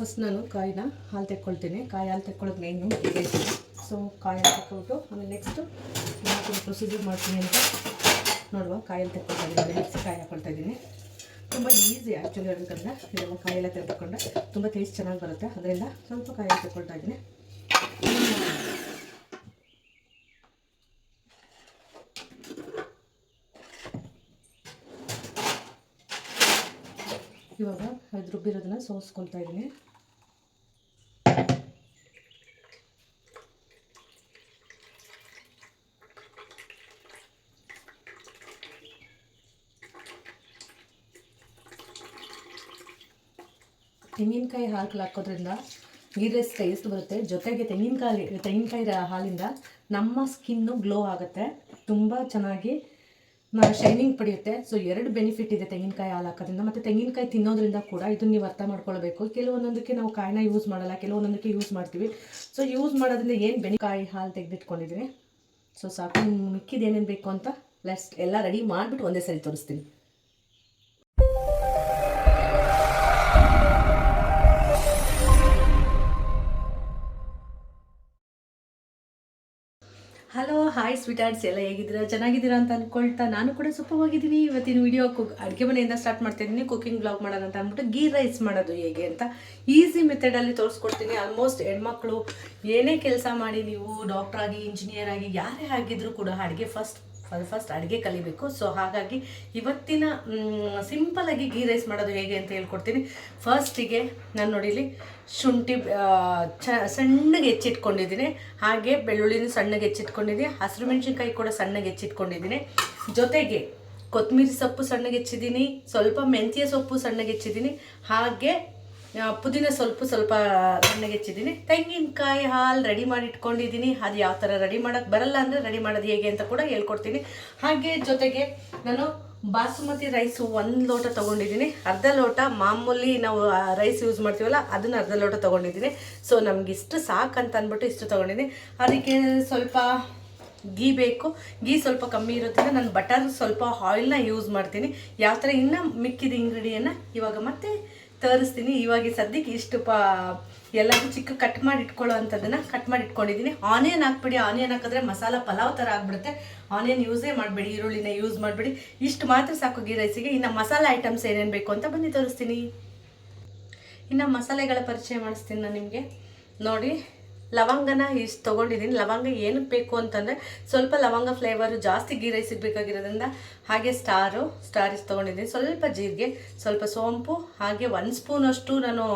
First ನಾನು ಕಾಯಿನ ಹಾಲು ತೆಕ್ಕೊಳ್ತೀನಿ. ಕಾಯಿ ಹಾಲು ತೆಕ್ಕೊಳ್ಳೋದು ಮೇನು ಬೇಕು ಸೊ ಕಾಯಿ ಹಾಲು ತೆಕ್ಕೊಬಿಟ್ಟು ಆಮೇಲೆ ನೆಕ್ಸ್ಟು ನಾನು ಪ್ರೊಸೀಜರ್ ಮಾಡ್ತೀನಿ ಅಂತ ನೋಡುವ. ಕಾಯಲ್ಲಿ ತೆಕ್ಕೊಳ್ತಾ ಇದ್ದೀನಿ. ಮಿಕ್ಸಿ ಕಾಯಿ ಹಾಕೊಳ್ತಾ ಇದ್ದೀನಿ. ತುಂಬ ಈಸಿ ಆ್ಯಕ್ಚುಲಿ ಹೇಳ್ಬೇಕಂದ್ರೆ ಇದೆಲ್ಲ ಕಾಯೆಲ್ಲ ತೆಗೆದುಕೊಂಡ್ರೆ ತುಂಬ ಟೇಸ್ಟ್ ಚೆನ್ನಾಗಿ ಬರುತ್ತೆ. ಅದರಿಂದ ಸ್ವಲ್ಪ ಕಾಯಿ ತೆಕ್ಕೊಳ್ತಾ ಇದ್ದೀನಿ. ಇವಾಗ ಅದು ರುಬ್ಬಿರೋದನ್ನ ಸೋಸ್ಕೊಳ್ತಾ ಇದ್ದೀನಿ. ತೆಂಗಿನಕಾಯಿ ಹಾಲು ಹಾಕೋದ್ರಿಂದ ಗೀ ರೈಸ್ ಟೇಸ್ಟ್ ಬರುತ್ತೆ. ಜೊತೆಗೆ ತೆಂಗಿನಕಾಯಿ ತೆಂಗಿನಕಾಯಿ ಹಾಲಿಂದ ನಮ್ಮ ಸ್ಕಿನ್ನು ಗ್ಲೋ ಆಗುತ್ತೆ. ತುಂಬ ಚೆನ್ನಾಗಿ ಶೈನಿಂಗ್ ಪಡೆಯುತ್ತೆ. ಸೊ ಎರಡು ಬೆನಿಫಿಟ್ ಇದೆ ತೆಂಗಿನಕಾಯಿ ಹಾಲು ಹಾಕೋದ್ರಿಂದ. ಮತ್ತು ತೆಂಗಿನಕಾಯಿ ತಿನ್ನೋದ್ರಿಂದ ಕೂಡ ಇದನ್ನು ನೀವು ಅರ್ಥ ಮಾಡ್ಕೊಳ್ಬೇಕು. ಕೆಲವೊಂದೊಂದಕ್ಕೆ ನಾವು ಕಾಯಿನ ಯೂಸ್ ಮಾಡಲ್ಲ, ಕೆಲವೊಂದೊಂದಕ್ಕೆ ಯೂಸ್ ಮಾಡ್ತೀವಿ. ಸೊ ಯೂಸ್ ಮಾಡೋದ್ರಿಂದ ಏನು ಬೆನಿಕಾಯಿ ಹಾಲು ತೆಗೆದಿಟ್ಕೊಂಡಿದ್ದೀನಿ ಸೊ ಸಾಕು ಮಿಕ್ಕಿದ ಏನೇನು ಬೇಕು ಅಂತ ಲೆಟ್ಸ್ ಎಲ್ಲ ರೆಡಿ ಮಾಡಿಬಿಟ್ಟು ಒಂದೇ ಸರಿ ತೋರಿಸ್ತೀನಿ. ಹಾಯ್ ಸ್ವೀಟ್ ಆರ್ಟ್ಸ್ ಎಲ್ಲ ಹೇಗಿದ್ದೀರಾ? ಚೆನ್ನಾಗಿದ್ದೀರಾ ಅಂತ ಅನ್ಕೊಳ್ತಾ ನಾನು ಕೂಡ ಸೂಪವಾಗಿದ್ದೀನಿ ಇವತ್ತಿನ ವಿಡಿಯೋ ಕುಕ್ ಅಡುಗೆ ಮನೆಯಿಂದ ಸ್ಟಾರ್ಟ್ ಮಾಡ್ತಿದ್ದೀನಿ. ಕುಕಿಂಗ್ ಬ್ಲಾಗ್ ಮಾಡೋಣ ಅಂತ ಅಂದ್ಬಿಟ್ಟು ಗೀ ರೈಸ್ ಮಾಡೋದು ಹೇಗೆ ಅಂತ ಈಸಿ ಮೆಥಡಲ್ಲಿ ತೋರಿಸ್ಕೊಡ್ತೀನಿ. ಆಲ್ಮೋಸ್ಟ್ ಹೆಣ್ಮಕ್ಳು ಏನೇ ಕೆಲಸ ಮಾಡಿ ನೀವು ಡಾಕ್ಟರ್ ಆಗಿ ಇಂಜಿನಿಯರ್ ಆಗಿ, ಯಾರೇ ಆಗಿದ್ರು ಕೂಡ ಅಡುಗೆ ಫಸ್ಟ್ ಫಸ್ಟ್ ಅಡುಗೆ ಕಲಿಬೇಕು. ಸೊ ಹಾಗಾಗಿ ಇವತ್ತಿನ ಸಿಂಪಲಾಗಿ ಗೀ ರೈಸ್ ಮಾಡೋದು ಹೇಗೆ ಅಂತ ಹೇಳ್ಕೊಡ್ತೀನಿ. ಫಸ್ಟಿಗೆ ನಾನು ನೋಡಿಲಿ ಶುಂಠಿ ಚ, ಸಣ್ಣಗೆ ಹೆಚ್ಚಿಟ್ಕೊಂಡಿದ್ದೀನಿ. ಹಾಗೆ ಬೆಳ್ಳುಳ್ಳಿನ ಸಣ್ಣಗೆ ಹೆಚ್ಚಿಟ್ಕೊಂಡಿದ್ದೀನಿ. ಹಸಿರು ಮೆಣಸಿನ್ಕಾಯಿ ಕೂಡ ಸಣ್ಣಗೆ ಹೆಚ್ಚಿಟ್ಕೊಂಡಿದ್ದೀನಿ. ಜೊತೆಗೆ ಕೊತ್ತಂಬರಿ ಸೊಪ್ಪು ಸಣ್ಣಗೆ ಹೆಚ್ಚಿದ್ದೀನಿ. ಸ್ವಲ್ಪ ಮೆಂತ್ಯ ಸೊಪ್ಪು ಸಣ್ಣಗೆ ಹೆಚ್ಚಿದ್ದೀನಿ. ಹಾಗೆ ಪುದೀನ ಸ್ವಲ್ಪ ಸ್ವಲ್ಪ ಸಣ್ಣಗೆ ಹೆಚ್ಚಿದ್ದೀನಿ. ತೆಂಗಿನಕಾಯಿ ಹಾಲು ರೆಡಿ ಮಾಡಿ ಇಟ್ಕೊಂಡಿದ್ದೀನಿ. ಅದು ಯಾವ ಥರ ರೆಡಿ ಮಾಡೋಕ್ಕೆ ಬರಲ್ಲ ಅಂದರೆ ರೆಡಿ ಮಾಡೋದು ಹೇಗೆ ಅಂತ ಕೂಡ ಹೇಳ್ಕೊಡ್ತೀನಿ. ಹಾಗೆ ಜೊತೆಗೆ ನಾನು ಬಾಸುಮತಿ ರೈಸು ಒಂದು ಲೋಟ ತೊಗೊಂಡಿದ್ದೀನಿ. ಅರ್ಧ ಲೋಟ ಮಾಮೂಲಿ ನಾವು ರೈಸ್ ಯೂಸ್ ಮಾಡ್ತೀವಲ್ಲ, ಅದನ್ನು ಅರ್ಧ ಲೋಟ ತೊಗೊಂಡಿದ್ದೀನಿ. ಸೊ ನಮ್ಗೆ ಇಷ್ಟು ಅಂತ ಅಂದ್ಬಿಟ್ಟು ಇಷ್ಟು ತೊಗೊಂಡಿದ್ದೀನಿ. ಅದಕ್ಕೆ ಸ್ವಲ್ಪ ಗೀ ಬೇಕು. ಗೀ ಸ್ವಲ್ಪ ಕಮ್ಮಿ ಇರೋದ್ರಿಂದ ನಾನು ಬಟರ್ ಸ್ವಲ್ಪ ಆಯಿಲ್ನ ಯೂಸ್ ಮಾಡ್ತೀನಿ. ಯಾವ ಥರ ಇನ್ನೂ ಮಿಕ್ಕಿದ ಇಂಗ್ರೀಡಿಯನ್ನು ಇವಾಗ ಮತ್ತೆ ತೋರಿಸ್ತೀನಿ. ಇವಾಗ ಸದ್ಯಕ್ಕೆ ಇಷ್ಟು ಪಾ ಎಲ್ಲದೂ ಚಿಕ್ಕ ಕಟ್ ಮಾಡಿ ಇಟ್ಕೊಳ್ಳೋ ಅಂಥದ್ದನ್ನು ಕಟ್ ಮಾಡಿ ಇಟ್ಕೊಂಡಿದ್ದೀನಿ. ಆನಿಯನ್ ಹಾಕ್ಬಿಡಿ. ಆನಿಯನ್ ಹಾಕಿದ್ರೆ ಮಸಾಲ ಪಲಾವ್ ಥರ ಆಗ್ಬಿಡುತ್ತೆ. ಆನಿಯನ್ ಯೂಸೇ ಮಾಡಬೇಡಿ. ಈರುಳ್ಳಿನ ಯೂಸ್ ಮಾಡಬೇಡಿ. ಇಷ್ಟು ಮಾತ್ರ ಸಾಕು ಗೀ ರೈಸಿಗೆ ಇನ್ನು ಮಸಾಲೆ ಐಟಮ್ಸ್ ಏನೇನು ಬೇಕು ಅಂತ ಬನ್ನಿ ತೋರಿಸ್ತೀನಿ. ಇನ್ನು ಮಸಾಲೆಗಳ ಪರಿಚಯ ಮಾಡಿಸ್ತೀನಿ ನಾನು ನಿಮಗೆ. ನೋಡಿ. ಲವಂಗನ ಇಷ್ಟು ತೊಗೊಂಡಿದ್ದೀನಿ. ಲವಂಗ ಏನಕ್ಕೆ ಬೇಕು ಅಂತಂದರೆ ಸ್ವಲ್ಪ ಲವಂಗ ಫ್ಲೇವರು ಜಾಸ್ತಿ ಗೀ ರೈಸ್ ಬೇಕಾಗಿರೋದ್ರಿಂದ ಹಾಗೆ ಸ್ಟಾರು, ಸ್ಟಾರ್ ಇಷ್ಟು ತೊಗೊಂಡಿದ್ದೀನಿ. ಸ್ವಲ್ಪ ಜೀರಿಗೆ, ಸ್ವಲ್ಪ ಸೋಂಪು, ಹಾಗೆ ಒಂದು ಸ್ಪೂನಷ್ಟು ನಾನು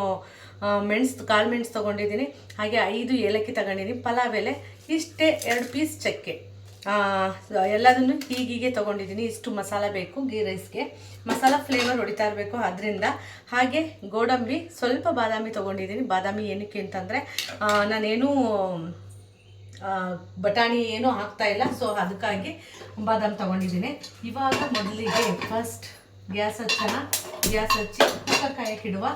ಮೆಣಸು, ಕಾಳು ಮೆಣಸು ತೊಗೊಂಡಿದ್ದೀನಿ. ಹಾಗೆ ಐದು ಏಲಕ್ಕಿ ತಗೊಂಡಿದ್ದೀನಿ. ಪಲಾವ್ ಎಲೆ, ಇಷ್ಟೇ ಎರಡು ಪೀಸ್ ಚಕ್ಕೆ. ಎಲ್ಲದನ್ನು ಹೀಗೀಗೆ ತೊಗೊಂಡಿದ್ದೀನಿ. ಇಷ್ಟು ಮಸಾಲ ಬೇಕು ಗೀ. ರೈಸ್ಗೆ ಮಸಾಲ ಫ್ಲೇವರ್ ಹೊಡಿತಾ ಇರಬೇಕು ಅದರಿಂದ ಹಾಗೆ ಗೋಡಂಬಿ, ಸ್ವಲ್ಪ ಬಾದಾಮಿ ತೊಗೊಂಡಿದ್ದೀನಿ. ಬಾದಾಮಿ ಏನಕ್ಕೆ ಅಂತಂದರೆ ನಾನೇನು ಬಟಾಣಿ ಏನೂ ಹಾಕ್ತಾ ಇಲ್ಲ. ಸೊ ಅದಕ್ಕಾಗಿ ಬಾದಾಮಿ ತೊಗೊಂಡಿದ್ದೀನಿ. ಇವಾಗ ಮೊದಲಿಗೆ ಫಸ್ಟ್ ಗ್ಯಾಸ್ ಹಚ್ಚೋಣ. ಗ್ಯಾಸ್ ಹಚ್ಚಿ ಕಾಯಕ್ಕಿಡುವ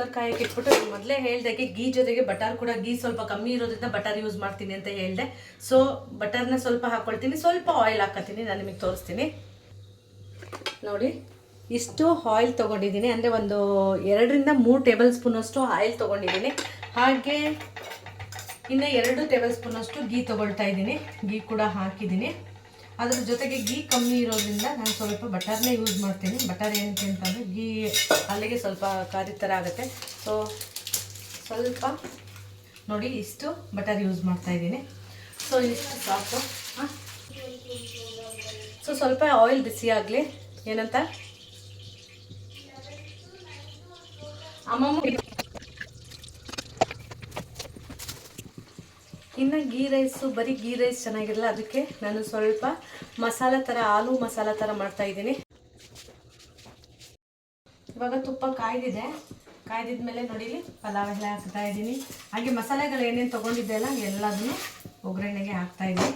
ಕುಕ್ಕರ್ ಕಾಯಕ್ಕೆ ಇಟ್ಬಿಟ್ಟು ಮೊದಲೇ ಹೇಳ್ದಾಗೆ ಗೀ ಜೊತೆಗೆ ಬಟರ್ ಕೂಡ ಗೀ ಸ್ವಲ್ಪ ಕಮ್ಮಿ ಇರೋದ್ರಿಂದ ಬಟರ್ ಯೂಸ್ ಮಾಡ್ತೀನಿ ಅಂತ ಹೇಳಿದೆ. ಸೊ ಬಟರ್ನ ಸ್ವಲ್ಪ ಹಾಕ್ಕೊಳ್ತೀನಿ ಸ್ವಲ್ಪ ಆಯಿಲ್ ಹಾಕತ್ತೀನಿ, ನಾನು ನಿಮಗೆ ತೋರಿಸ್ತೀನಿ. ನೋಡಿ, ಇಷ್ಟು ಆಯಿಲ್ ತೊಗೊಂಡಿದ್ದೀನಿ, ಅಂದರೆ ಒಂದು ಎರಡರಿಂದ ಮೂರು ಟೇಬಲ್ ಸ್ಪೂನಷ್ಟು ಆಯಿಲ್ ತೊಗೊಂಡಿದ್ದೀನಿ. ಹಾಗೆ ಇನ್ನು ಎರಡು ಟೇಬಲ್ ಸ್ಪೂನಷ್ಟು ಗೀ ತೊಗೊಳ್ತಾ ಇದ್ದೀನಿ. ಗೀ ಕೂಡ ಹಾಕಿದ್ದೀನಿ. ಅದ್ರ ಜೊತೆಗೆ ಗೀ ಕಮ್ಮಿ ಇರೋದ್ರಿಂದ ನಾನು ಸ್ವಲ್ಪ ಬಟರ್ನೇ ಯೂಸ್ ಮಾಡ್ತೀನಿ. ಬಟರ್ ಏನಕ್ಕೆ ಅಂತಂದರೆ ಗೀ ಅಲ್ಲಿಗೆ ಸ್ವಲ್ಪ ಕಾರಿ ಥರ ಆಗುತ್ತೆ. ಸೊ ಸ್ವಲ್ಪ ನೋಡಿ ಇಷ್ಟು ಬಟರ್ ಯೂಸ್ ಮಾಡ್ತಾ ಇದ್ದೀನಿ. ಸೊ ಇಷ್ಟು ಸಾಕು. ಹಾಂ? ಸೊ ಸ್ವಲ್ಪ ಆಯಿಲ್ ಬಿಸಿ ಆಗಲಿ. ಏನಂತ? ಅಮ್ಮಮ್ಮ ಇನ್ನು ಗೀ ರೈಸು ಬರೀ ಗೀ ರೈಸ್ ಚೆನ್ನಾಗಿರಲ್ಲ, ಅದಕ್ಕೆ ನಾನು ಸ್ವಲ್ಪ ಮಸಾಲೆ ಥರ ಆಲೂ ಮಸಾಲ ಥರ ಮಾಡ್ತಾ ಇದ್ದೀನಿ. ಇವಾಗ ತುಪ್ಪ ಕಾಯ್ದಿದೆ. ಕಾಯ್ದಿದ್ಮೇಲೆ ನೋಡಿಲಿ ಪಲಾವ್ ಎಲ್ಲ ಹಾಕ್ತಾ ಇದ್ದೀನಿ. ಹಾಗೆ ಮಸಾಲೆಗಳು ಏನೇನು ತೊಗೊಂಡಿದ್ದೆ ಅಲ್ಲ ಎಲ್ಲದನ್ನು ಒಗ್ಗರಣೆಗೆ ಹಾಕ್ತಾ ಇದ್ದೀನಿ.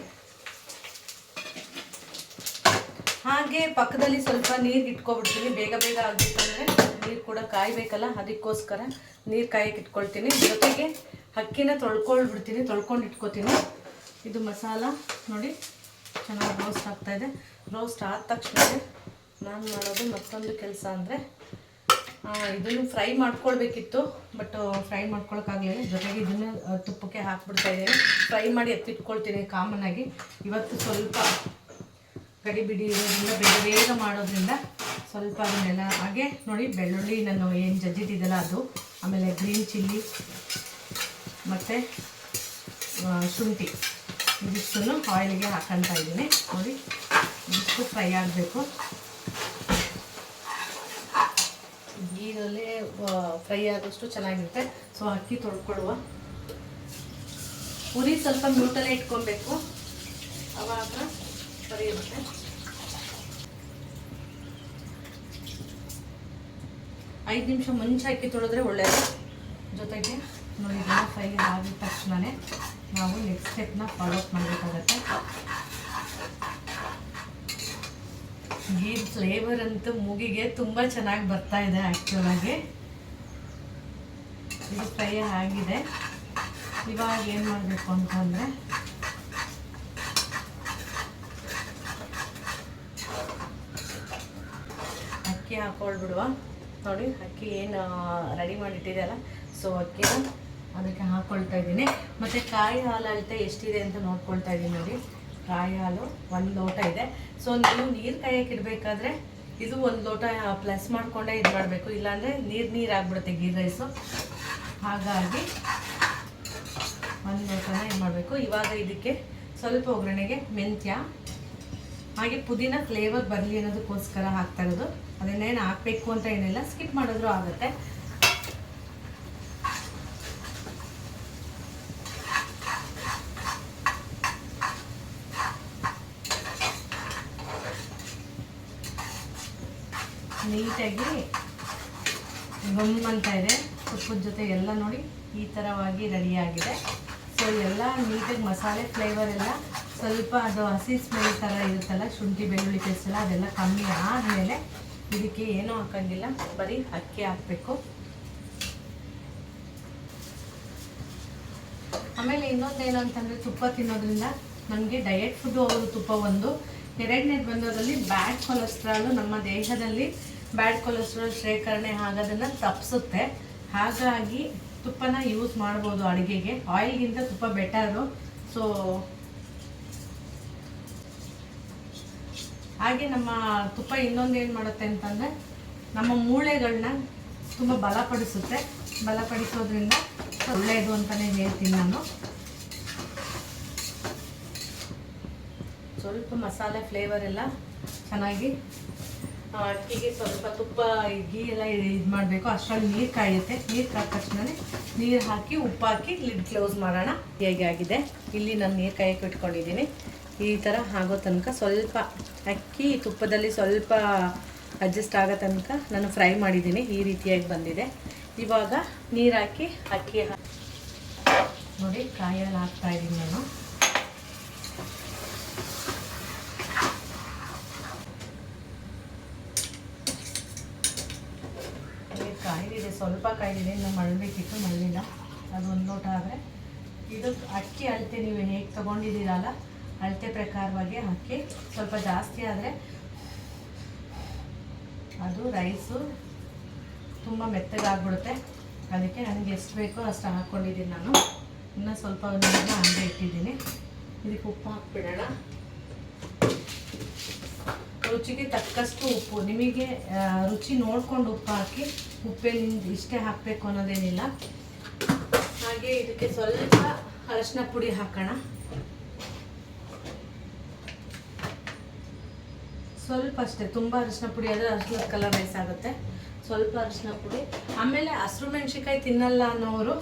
ಹಾಗೆ ಪಕ್ಕದಲ್ಲಿ ಸ್ವಲ್ಪ ನೀರು ಇಟ್ಕೊಬಿಡ್ತೀನಿ ಬೇಗ ಬೇಗ ಆಗಬೇಕಂದ್ರೆ ನೀರು ಕೂಡ ಕಾಯಬೇಕಲ್ಲ, ಅದಕ್ಕೋಸ್ಕರ ನೀರು ಕಾಯಕ್ಕೆ ಇಟ್ಕೊಳ್ತೀನಿ. ಜೊತೆಗೆ ಅಕ್ಕಿನ ತೊಳ್ಕೊಳ್ಬಿಡ್ತೀನಿ, ತೊಳ್ಕೊಂಡು ಇಟ್ಕೊತೀನಿ. ಇದು ಮಸಾಲ ನೋಡಿ, ಚೆನ್ನಾಗಿ ರೋಸ್ಟ್ ಆಗ್ತಾಯಿದೆ ರೋಸ್ಟ್ ಆದ ತಕ್ಷಣ ನಾನು ಮಾಡೋದು ಮತ್ತೊಂದು ಕೆಲಸ ಅಂದರೆ ಇದನ್ನು ಫ್ರೈ ಮಾಡ್ಕೊಳ್ಬೇಕಿತ್ತು, ಬಟ್ ಫ್ರೈ ಮಾಡ್ಕೊಳಕ್ಕಾಗಲಿಲ್ಲ. ಜೊತೆಗೆ ಇದನ್ನು ತುಪ್ಪಕ್ಕೆ ಹಾಕ್ಬಿಡ್ತಾ ಇದ್ದೀನಿ. ಫ್ರೈ ಮಾಡಿ ಎತ್ತಿಟ್ಕೊಳ್ತೀನಿ ಕಾಮನ್ ಆಗಿ. ಇವತ್ತು ಸ್ವಲ್ಪ ಗಡಿ ಬಿಡಿ ಇರೋದ್ರಿಂದ, ಬೇಗ ಬೇಗ ಮಾಡೋದ್ರಿಂದ ಸ್ವಲ್ಪ ಅದನ್ನೆಲ್ಲ ಹಾಗೆ ನೋಡಿ, ಬೆಳ್ಳುಳ್ಳಿ ನಾನು ಏನು ಜಜ್ಜಿಟ್ಟಿದ್ದಲ್ಲ ಅದು, ಆಮೇಲೆ ಗ್ರೀನ್ ಚಿಲ್ಲಿ ಮತ್ತು ಶುಂಠಿ. ಇದಿಷ್ಟನ್ನು ಆಯಿಲ್ಗೆ ಹಾಕ್ಕೊಳ್ತಾ ಇದ್ದೀನಿ. ನೋಡಿ, ಇದಿಷ್ಟು ಫ್ರೈ ಆಗಬೇಕು. ಗೀರಲ್ಲೇ ಫ್ರೈ ಆದಷ್ಟು ಚೆನ್ನಾಗಿರುತ್ತೆ. ಸೊ ಅಕ್ಕಿ ತೊಳ್ಕೊಳ್ಳುವ. ಉರಿ ಸ್ವಲ್ಪ ಮ್ಯೂಟಲ್ಲೇ ಇಟ್ಕೊಬೇಕು. ಅವಾಗ ಸರಿ ಇರುತ್ತೆ ಐದು ನಿಮಿಷ ಮುಂಚೆ ಅಕ್ಕಿ ತೊಳೆದ್ರೆ ಒಳ್ಳೆಯದು ಜೊತೆಗೆ ನೋಡಿ ಫ್ರೈ ಆಗಿದ ತಕ್ಷಣವೇ ನಾವು ನೆಕ್ಸ್ಟ್ ಸ್ಟೆಪ್ನ ಫಾಲೋಅಪ್ ಮಾಡಬೇಕಾಗತ್ತೆ. ಈ ಫ್ಲೇವರ್ ಅಂತೂ ಮೂಗಿಗೆ ತುಂಬ ಚೆನ್ನಾಗಿ ಬರ್ತಾ ಇದೆ ಆ್ಯಕ್ಚುಲ್ ಆಗಿ. ಇದು ಫ್ರೈ ಆಗಿದೆ. ಇವಾಗ ಏನು ಮಾಡಬೇಕು ಅಂತಂದರೆ, ಅಕ್ಕಿ ಹಾಕೊಳ್ಬಿಡುವ. ನೋಡಿ, ಅಕ್ಕಿ ಏನು ರೆಡಿ ಮಾಡಿಟ್ಟಿದೆಯಲ್ಲ ಸೊ ಅಕ್ಕಿ ಅದಕ್ಕೆ ಹಾಕ್ಕೊಳ್ತಾ ಇದ್ದೀನಿ. ಮತ್ತು ಕಾಯಿ ಹಾಲು ಅಳತೆ ಎಷ್ಟಿದೆ ಅಂತ ನೋಡ್ಕೊಳ್ತಾ ಇದ್ದೀನಿ ನೋಡಿ. ಕಾಯಿ ಹಾಲು ಒಂದು ಲೋಟ ಇದೆ. ಸೊ ನೀವು ನೀರು ಕಾಯಕ್ಕೆ ಇಡಬೇಕಾದ್ರೆ ಇದು ಒಂದು ಲೋಟ ಪ್ಲಸ್ ಮಾಡಿಕೊಂಡೇ ಇದು ಮಾಡಬೇಕು. ಇಲ್ಲಾಂದರೆ ನೀರು ನೀರು ಆಗ್ಬಿಡುತ್ತೆ ಗೀ ರೈಸು ಹಾಗಾಗಿ ಒಂದು ಲೋಟನ ಇದು ಮಾಡಬೇಕು. ಇವಾಗ ಇದಕ್ಕೆ ಸ್ವಲ್ಪ ಒಗ್ಗರಣೆಗೆ ಮೆಂತ್ಯ, ಹಾಗೆ ಪುದೀನ ಫ್ಲೇವರ್ ಬರಲಿ ಅನ್ನೋದಕ್ಕೋಸ್ಕರ ಹಾಕ್ತಾ ಇರೋದು. ಅದನ್ನೇನು ಹಾಕ್ಬೇಕು ಅಂತ ಏನಿಲ್ಲ ಸ್ಕಿಪ್ ಮಾಡಿದ್ರು ಆಗುತ್ತೆ. ನೀಟಾಗಿ ಗಮ್ ಅಂತ ಇದೆ. ಸೊಪ್ಪು ಜೊತೆ ಎಲ್ಲ ನೋಡಿ, ಈ ಥರವಾಗಿ ರೆಡಿಯಾಗಿದೆ ಸೊ ಎಲ್ಲ ನೀಟಾಗಿ ಮಸಾಲೆ ಫ್ಲೇವರ್ ಎಲ್ಲ ಸ್ವಲ್ಪ ಅದು ಹಸಿ ಸ್ಮೆಲ್ ಥರ ಇರುತ್ತಲ್ಲ, ಶುಂಠಿ, ಬೆಳ್ಳುಳ್ಳಿ ಪೇಸ್ಟ್ ಎಲ್ಲ ಅದೆಲ್ಲ ಕಮ್ಮಿ ಆದಮೇಲೆ ಇದಕ್ಕೆ ಏನೂ ಹಾಕಂಗಿಲ್ಲ. ಬರೀ ಅಕ್ಕಿ ಹಾಕಬೇಕು. ಆಮೇಲೆ ಇನ್ನೊಂದೇನು ಅಂತಂದರೆ ತುಪ್ಪ ತಿನ್ನೋದ್ರಿಂದ ನಮಗೆ ಡಯಟ್ ಫುಡ್ಡು ಅವರು ತುಪ್ಪ ಒಂದು. ಎರಡನೇದು ಬಂದೋದ್ರಲ್ಲಿ ಬ್ಯಾಡ್ ಕೊಲೆಸ್ಟ್ರಾಲು ನಮ್ಮ ದೇಹದಲ್ಲಿ ಬ್ಯಾಡ್ ಕೊಲೆಸ್ಟ್ರಾಲ್ ಶೇಖರಣೆ ಆಗೋದನ್ನು ತಪ್ಪಿಸುತ್ತೆ ಹಾಗಾಗಿ ತುಪ್ಪನ ಯೂಸ್ ಮಾಡ್ಬೋದು ಅಡುಗೆಗೆ. ಆಯಿಲ್ಗಿಂತ ತುಪ್ಪ ಬೆಟರು ಸೊ ಹಾಗೆ ನಮ್ಮ ತುಪ್ಪ ಇನ್ನೊಂದು ಏನು ಮಾಡುತ್ತೆ ಅಂತಂದರೆ ನಮ್ಮ ಮೂಳೆಗಳನ್ನ ತುಂಬ ಬಲಪಡಿಸುತ್ತೆ. ಬಲಪಡಿಸೋದ್ರಿಂದ ಒಳ್ಳೆಯದು ಅಂತಲೇ ಹೇಳ್ತೀನಿ ನಾನು. ಸ್ವಲ್ಪ ಮಸಾಲೆ ಫ್ಲೇವರ್ ಎಲ್ಲ ಚೆನ್ನಾಗಿ ಅಕ್ಕಿಗೆ ಸ್ವಲ್ಪ ತುಪ್ಪ ಗೀ ಎಲ್ಲ ಇದು ಮಾಡಬೇಕು. ಅಷ್ಟರಲ್ಲಿ ನೀರು ಕಾಯುತ್ತೆ. ನೀರು ಕಾದ ತಕ್ಷಣ ನೀರು ಹಾಕಿ ಉಪ್ಪು ಹಾಕಿ ಲಿಡ್ ಕ್ಲೋಸ್ ಮಾಡೋಣ. ಹೇಗೆ ಆಗಿದೆ ಇಲ್ಲಿ ನಾನು ನೀರು ಕಾಯಕ್ಕೆ ಇಟ್ಕೊಂಡಿದ್ದೀನಿ. ಈ ಥರ ಆಗೋ ತನಕ ಸ್ವಲ್ಪ ಅಕ್ಕಿ ತುಪ್ಪದಲ್ಲಿ ಸ್ವಲ್ಪ ಅಡ್ಜಸ್ಟ್ ಆಗೋ ತನಕ ನಾನು ಫ್ರೈ ಮಾಡಿದ್ದೀನಿ. ಈ ರೀತಿಯಾಗಿ ಬಂದಿದೆ. ಇವಾಗ ನೀರು ಹಾಕಿ ಅಕ್ಕಿ ನೋಡಿ ಕಾಯಲ್ಲಿ ಹಾಕ್ತಾ ಇದ್ದೀನಿ ನಾನು. ಕಾಯ್ದಿದೆ. ಸ್ವಲ್ಪ ಕಾಯ್ದಿದೆ. ಇನ್ನು ಮಳಬೇಕಿತ್ತು ಮಳ್ಳಿಲ್ಲ ಅದು ಒಂದು ಲೋಟ ಆದರೆ. ಇದು ಅಕ್ಕಿ ಅಳತೆ ನೀವು ಹೇಗೆ ತೊಗೊಂಡಿದ್ದೀರಲ್ಲ ಅಳತೆ ಪ್ರಕಾರವಾಗಿ ಹಾಕಿ ಸ್ವಲ್ಪ ಜಾಸ್ತಿ ಆದರೆ ಅದು ರೈಸು ತುಂಬ ಮೆತ್ತಗಾಗ್ಬಿಡುತ್ತೆ. ಅದಕ್ಕೆ ನನಗೆ ಎಷ್ಟು ಬೇಕೋ ಅಷ್ಟು ಹಾಕ್ಕೊಂಡಿದ್ದೀನಿ ನಾನು. ಇನ್ನೂ ಸ್ವಲ್ಪ ನೀರನ್ನ ಹಂಗೆ ಇಟ್ಟಿದ್ದೀನಿ. ಇದಕ್ಕೆ ಉಪ್ಪು ಹಾಕ್ಬಿಡೋಣ. ರುಚಿಗೆ ತಕ್ಕಷ್ಟು ಉಪ್ಪು. ನಿಮಗೆ ರುಚಿ ನೋಡ್ಕೊಂಡು ಉಪ್ಪು ಹಾಕಿ ಉಪ್ಪೇನಿಂದ ಇಷ್ಟೇ ಹಾಕಬೇಕು ಅನ್ನೋದೇನಿಲ್ಲ. ಹಾಗೆ ಇದಕ್ಕೆ ಸ್ವಲ್ಪ ಅರಶಿನ ಪುಡಿ ಹಾಕೋಣ. ಸ್ವಲ್ಪ ಅಷ್ಟೇ, ತುಂಬ ಅರಿಶಿನ ಪುಡಿ ಆದರೆ ಅರಿಶಿನ ಕಲರ್ ರೈಸ್ ಆಗುತ್ತೆ. ಸ್ವಲ್ಪ ಅರಿಶಿನ ಪುಡಿ. ಆಮೇಲೆ ಹಸಿರು ಮೆಣಸಿಕಾಯಿ ತಿನ್ನಲ್ಲ ಅನ್ನೋರು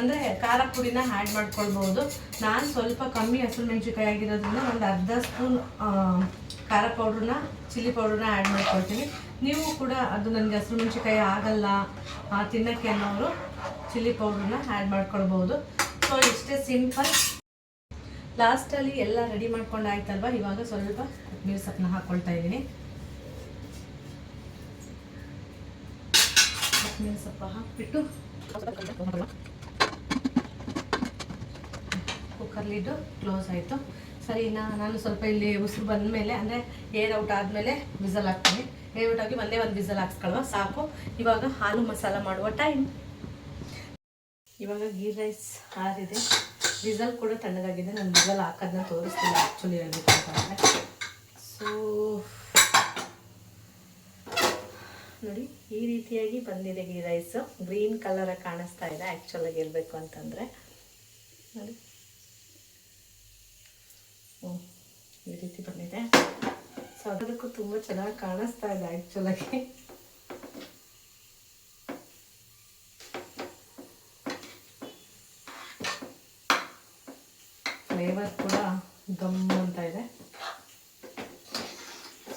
ಅಂದರೆ ಖಾರ ಪುಡಿನ ಆ್ಯಡ್ ಮಾಡ್ಕೊಳ್ಬೋದು ನಾನು ಸ್ವಲ್ಪ ಕಮ್ಮಿ ಹಸಿರು ಮೆಣಸಿಕಾಯಿ ಆಗಿರೋದ್ರಿಂದ ಒಂದು ಅರ್ಧ ಸ್ಪೂನ್ ಖಾರ ಪೌಡ್ರನ್ನ ಚಿಲ್ಲಿ ಪೌಡ್ರನ್ನ ಆ್ಯಡ್ ಮಾಡ್ಕೊಳ್ತೀನಿ. ನೀವು ಕೂಡ ಅದು ನನಗೆ ಹಸಿರು ಮೆಣಸಿಕಾಯಿ ಆಗಲ್ಲ ತಿನ್ನೋಕ್ಕೆ ತಿನ್ನಕ್ಕೆ ಅನ್ನೋರು ಚಿಲ್ಲಿ ಪೌಡ್ರನ್ನ ಆ್ಯಡ್ ಮಾಡ್ಕೊಳ್ಬೋದು ಸೊ ಇಷ್ಟೇ ಸಿಂಪಲ್ ಲಾಸ್ಟಲ್ಲಿ ಎಲ್ಲ ರೆಡಿ ಮಾಡ್ಕೊಂಡು ಆಯ್ತಲ್ವಾ? ಇವಾಗ ಸ್ವಲ್ಪ ನೀರು ಸೊಪ್ಪನ್ನ ಹಾಕ್ಕೊಳ್ತಾ ಇದ್ದೀನಿ. ಕೊತ್ತಂಬರಿ ಸೊಪ್ಪು ಹಾಕ್ಬಿಟ್ಟು ಕುಕ್ಕರ್ ಲಿಡ್ಡು ಕ್ಲೋಸ್ ಆಯಿತು. ಸರಿ ನಾನು ಸ್ವಲ್ಪ ಇಲ್ಲಿ ಉಸಿರು ಬಂದ ಮೇಲೆ ಅಂದರೆ ಏರ್ ಔಟ್ ಆದಮೇಲೆ ವಿಸಲ್ ಹಾಕ್ತೀನಿ. ಏರ್ ಔಟ್ ಆಗಿ ಒಂದೇ ಒಂದು ವಿಸಲ್ ಹಾಕ್ಸ್ಕೊಳ್ವ ಸಾಕು. ಇವಾಗ ಹಾಲು ಮಸಾಲ ಮಾಡುವ ಟೈಮ್. ಇವಾಗ ಗೀ ರೈಸ್ ಆರಿದೆ. ವಿಸಲ್ ಕೂಡ ತಣ್ಣಗಾಗಿದೆ. ನಾನು ಮೊಬೈಲ್ ಹಾಕೋದನ್ನ ತೋರಿಸ್ತೀನಿ ಆ್ಯಕ್ಚುಲಿ ಹೇಳ್ಬೇಕು ಅಂತಂದರೆ ಸೊ ನೋಡಿ, ಈ ರೀತಿಯಾಗಿ ಬಂದಿದೆ ಈ ರೈಸು ಗ್ರೀನ್ ಕಲರಾಗಿ ಕಾಣಿಸ್ತಾ ಇದೆ ಆ್ಯಕ್ಚುಲಾಗಿ ಹೇಳಬೇಕು ಅಂತಂದರೆ. ನೋಡಿ. ಹ್ಞೂ ಈ ರೀತಿ ಬಂದಿದೆ. ಸೊ ಅದಕ್ಕೂ ತುಂಬ ಚೆನ್ನಾಗಿ ಕಾಣಿಸ್ತಾ ಇದೆ ಆ್ಯಕ್ಚುಲಾಗಿ ಫ್ಲೇವರ್ ಕೂಡ ಗಮ್ ಅಂತ ಇದೆ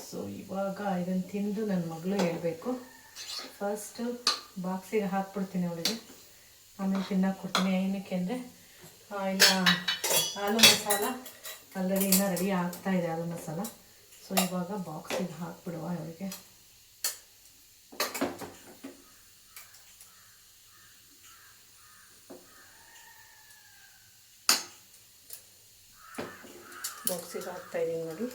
ಸೊ ಇವಾಗ ಇದನ್ನು ತಿಂದು ನನ್ನ ಮಗಳು ಹೇಳಬೇಕು. ಫಸ್ಟು ಬಾಕ್ಸಿಗೆ ಹಾಕ್ಬಿಡ್ತೀನಿ ಅವಳಿಗೆ ಆಮೇಲೆ ತಿನ್ನಕ್ಕೆ ಕೊಡ್ತೀನಿ. ಏನಕ್ಕೆ ಅಂದರೆ ಇಲ್ಲ, ಆಲೂ ಮಸಾಲ. ಆಲ್ರೆಡಿ ಇನ್ನೂ ರೆಡಿ ಆಗ್ತಾ ಇದೆ ಆಲೂ ಮಸಾಲ. ಸೊ ಇವಾಗ ಬಾಕ್ಸಿಗೆ ಹಾಕ್ಬಿಡುವ ಅವಳಿಗೆ. ಬಾಕ್ಸಿಗೆ ಹಾಕ್ತಾಯಿದ್ದೀನಿ ನೋಡಿ.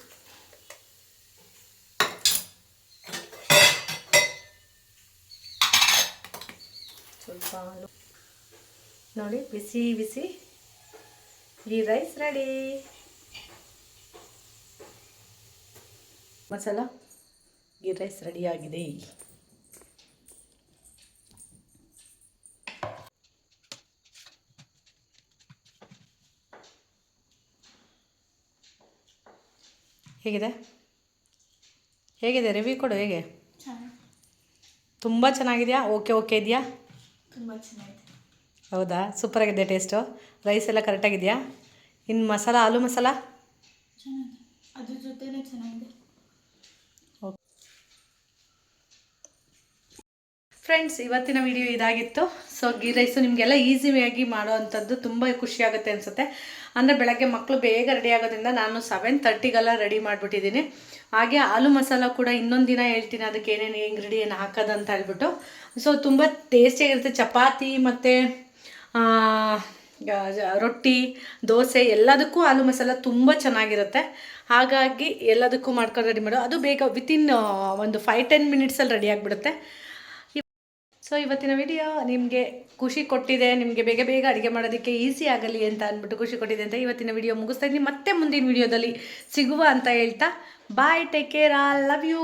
ಸ್ವಲ್ಪ ಹಾಲು. ನೋಡಿ ಬಿಸಿ ಬಿಸಿ. ಈ rice ready masala? Ghee rice ರೆಡಿಯಾಗಿದೆ ಹೇಗಿದೆ? ಹೇಗಿದೆ? ರಿವ್ಯೂ ಕೊಡು ಹೇಗೆ? ತುಂಬ ಚೆನ್ನಾಗಿದೆಯಾ? ಓಕೆ ಓಕೆ ಇದೆಯಾ? ತುಂಬ ಚೆನ್ನಾಗಿದೆ. ಹೌದಾ? ಸೂಪರಾಗಿದೆ ಟೇಸ್ಟು ರೈಸ್ ಎಲ್ಲ ಕರೆಕ್ಟಾಗಿದೆಯಾ ಇನ್ನು ಮಸಾಲ ಆಲೂ ಮಸಾಲ ಚೆನ್ನಾಗಿದೆ ಅದ್ರ ಜೊತೆನೇ ಚೆನ್ನಾಗಿದೆ ಫ್ರೆಂಡ್ಸ್ ಇವತ್ತಿನ ವಿಡಿಯೋ ಇದಾಗಿತ್ತು. ಸೊ ಗೀ ರೈಸು ನಿಮಗೆಲ್ಲ ಈಸಿಯಾಗಿ ಮಾಡೋವಂಥದ್ದು ತುಂಬ ಖುಷಿಯಾಗುತ್ತೆ ಅನಿಸುತ್ತೆ. ಅಂದರೆ ಬೆಳಗ್ಗೆ ಮಕ್ಕಳು ಬೇಗ ರೆಡಿ ಆಗೋದ್ರಿಂದ ನಾನು ಸೆವೆನ್ ತರ್ಟಿಗೆಲ್ಲ ರೆಡಿ ಮಾಡಿಬಿಟ್ಟಿದ್ದೀನಿ. ಹಾಗೆ ಆಲೂ ಮಸಾಲ ಕೂಡ ಇನ್ನೊಂದು ದಿನ ಹೇಳ್ತೀನಿ, ಅದಕ್ಕೆ ಏನೇನು ಇಂಗ್ರೀಡಿಯೆಂಟ್ ಹಾಕೋದು ಅಂತ ಹೇಳ್ಬಿಟ್ಟು. ಸೊ ತುಂಬ ಟೇಸ್ಟಿಯಾಗಿರುತ್ತೆ ಚಪಾತಿ ಮತ್ತು ರೊಟ್ಟಿ, ದೋಸೆ ಎಲ್ಲದಕ್ಕೂ ಆಲೂ ಮಸಾಲ ತುಂಬ ಚೆನ್ನಾಗಿರುತ್ತೆ. ಹಾಗಾಗಿ ಎಲ್ಲದಕ್ಕೂ ಮಾಡ್ಕೊಂಡು ರೆಡಿ ಮಾಡೋ. ಅದು ಬೇಗ ವಿತಿನ್ ಒಂದು ಫೈವ್ ಟೆನ್ ಮಿನಿಟ್ಸಲ್ಲಿ ರೆಡಿ ಆಗಿಬಿಡುತ್ತೆ. ಸೊ ಇವತ್ತಿನ ವಿಡಿಯೋ ನಿಮಗೆ ಖುಷಿ ಕೊಟ್ಟಿದೆ, ನಿಮಗೆ ಬೇಗ ಬೇಗ ಅಡುಗೆ ಮಾಡೋದಕ್ಕೆ ಈಸಿ ಆಗಲಿ ಅಂತ ಅಂದ್ಬಿಟ್ಟು ಖುಷಿ ಕೊಟ್ಟಿದೆ ಅಂತ ಇವತ್ತಿನ ವಿಡಿಯೋ ಮುಗಿಸ್ತಾ ಇದ್ದೀನಿ ಮತ್ತೆ ಮುಂದಿನ ವಿಡಿಯೋದಲ್ಲಿ ಸಿಗುವ ಅಂತ ಹೇಳ್ತಾ bye take care all love you